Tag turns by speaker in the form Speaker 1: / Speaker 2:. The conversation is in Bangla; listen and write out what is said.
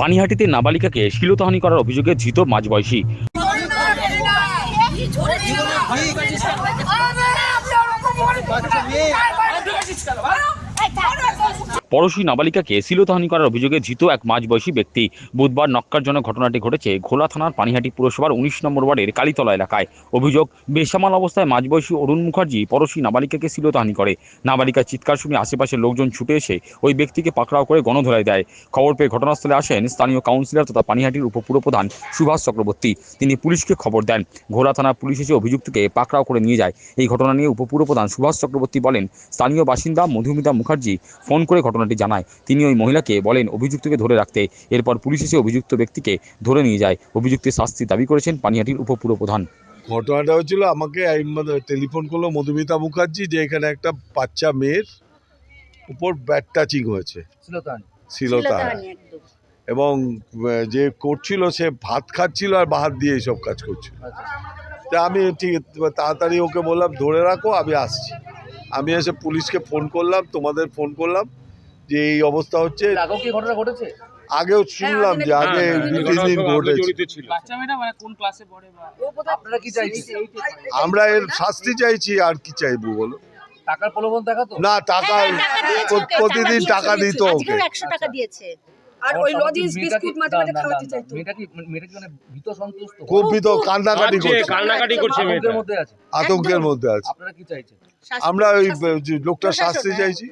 Speaker 1: পানিহাটিতে নাবালিকাকে শিলতাহানি করার অভিযোগে ধৃত মাঝবয়সী। পড়শী নাবালিকাকে শিলতাহানি করার অভিযোগে ধৃত এক মাঝবয়সী ব্যক্তি। বুধবার নক্কারজনক ঘটনাটি ঘটেছে ঘোলা থানার পানিহাটি পুরসভার উনিশ নম্বর ওয়ার্ডের কালীতলা এলাকায়। অভিযোগ, বেসামাল অবস্থায় মাঝবয়সী অরুণ মুখার্জি পড়শী নাবালিকাকে শিলতাহানি করে। নাবালিকার চিৎকার শুনে আশেপাশের লোকজন ছুটে এসে ওই ব্যক্তিকে পাকড়াও করে গণধোলাই দেয়। খবর পেয়ে ঘটনাস্থলে আসেন স্থানীয় কাউন্সিলর তথা পানিহাটির উপপুরপ্রধান সুভাষ চক্রবর্তী। তিনি পুলিশকে খবর দেন। ঘোলা থানা পুলিশ এসে অভিযুক্তকে পাকড়াও করে নিয়ে যায়। এই ঘটনা নিয়ে উপপুরপ্রধান সুভাষ চক্রবর্তী বলেন, স্থানীয় বাসিন্দা মধুমিতা মুখার্জি ফোন করে ঘটনাটি জানায়। তিনি ওই মহিলাকে বলেন অভিযুক্তকে ধরে রাখতে। এরপর পুলিশ এসে অভিযুক্ত ব্যক্তিকে ধরে নিয়ে যায়। অভিযুক্তের শাস্তি দাবি করেছেন পানিহাটির উপপুরপ্রধান।
Speaker 2: ঘটনাটা হচ্ছিল আমাকে টেলিফোন করল মধুমিতা মুখার্জি যে এখানে একটা বাচ্চা মেয়ের উপর ব্যাট টাচিং হয়েছে। শিলতা এবং যে করছিল সে ভাত খাচ্ছিল আর বাহাত দিয়ে এইসব কাজ করছিল। তা আমি ঠিক তাড়াতাড়ি ওকে বললাম ধরে রাখো আমি আসছি। আমি এসে পুলিশকে ফোন করলাম তোমাদের ফোন করলাম। যে এই অবস্থা হচ্ছে
Speaker 3: আগেও কি ঘটনা ঘটেছে?
Speaker 2: আগেও শুনলাম যে আগে দু তিন দিন ঘটেছে।
Speaker 4: মানে কোন ক্লাসে পড়ে বা
Speaker 3: আপনারা কি চাইছেন?
Speaker 2: আমরা এর শাস্তি চাইছি আর কি চাইব বলো?
Speaker 3: টাকার প্রলোভন দেখাতো?
Speaker 2: না টাকা প্রতিদিন টাকা দিত ওকে।
Speaker 5: একশো টাকা দিয়েছে।
Speaker 6: আর ওই লজিন্স বিস্কুট মাঝে মাঝে খাওয়াতে চাইতো।
Speaker 3: মেয়েটা কি মেয়েটা কি মানে ভীত সন্তুষ্ট
Speaker 2: খুব ভীত কান্নাকাটি করছে।
Speaker 4: কান্নাকাটি করছে মেয়েটা।
Speaker 3: আতঙ্কের মধ্যে আছে।
Speaker 2: আতঙ্কের মধ্যে আছে।
Speaker 3: আপনারা কি চাইছেন?
Speaker 2: আমরা ওই যে লোকটার শাস্তি চাইছি।